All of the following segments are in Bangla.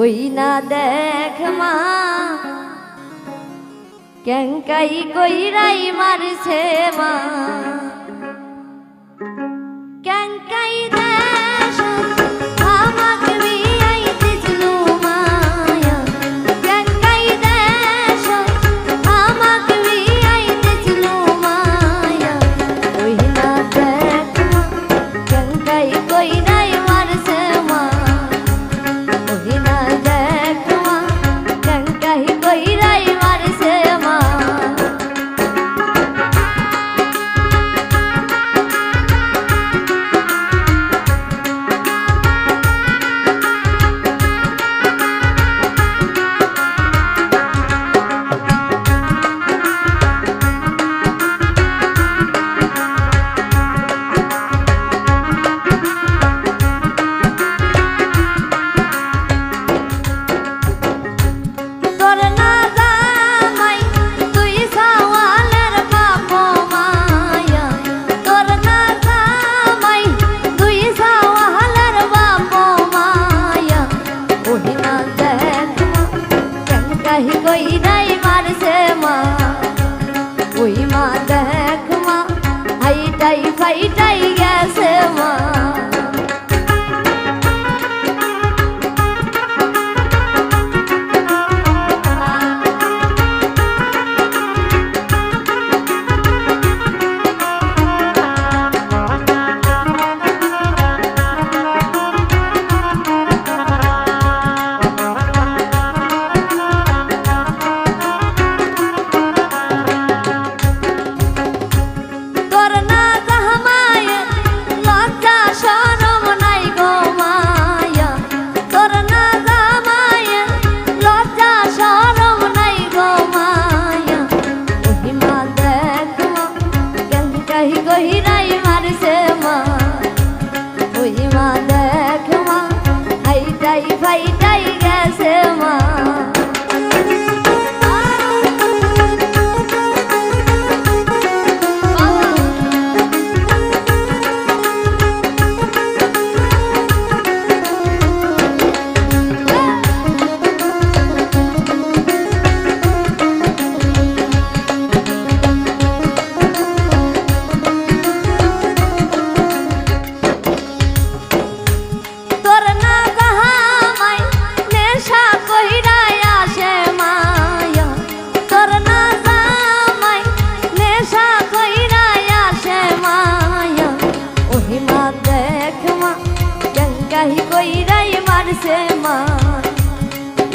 হই না দেখ মা কেঙ্কাই কইরাই মারছে মা। নাহি কই নাই মারছে মা।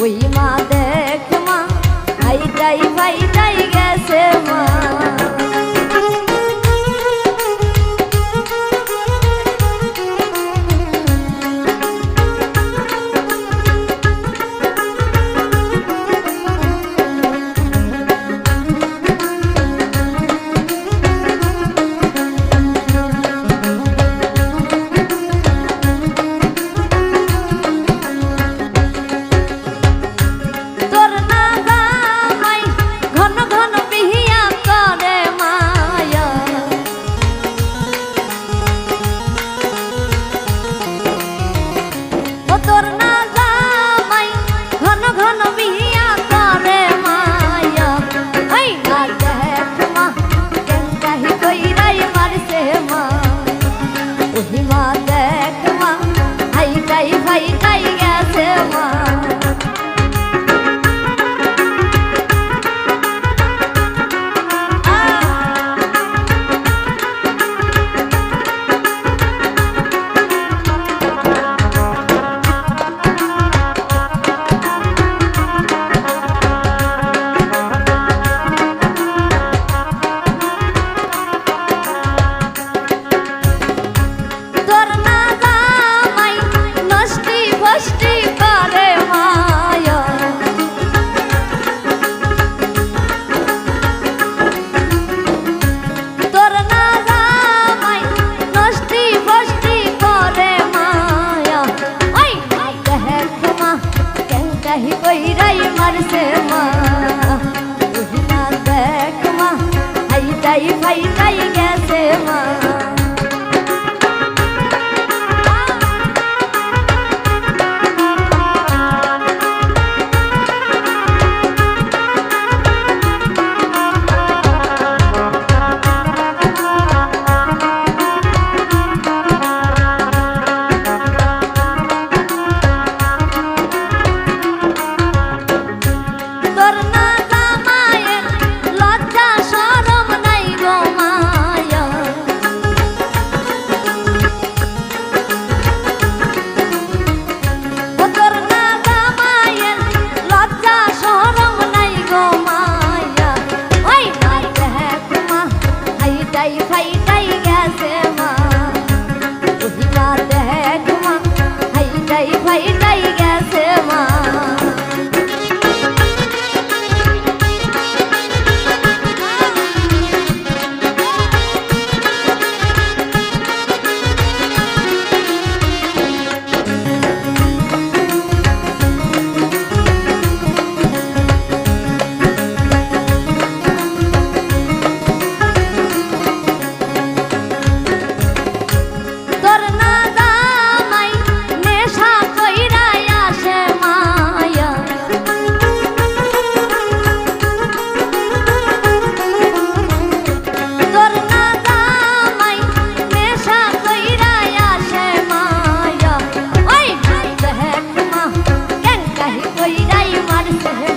ওই মা দেখ মা ভাই যাই ভাই বিয়াহি কইরাই মারছে মা দেখ মা আইটাই ফাইটাই গেছে মা Thank you.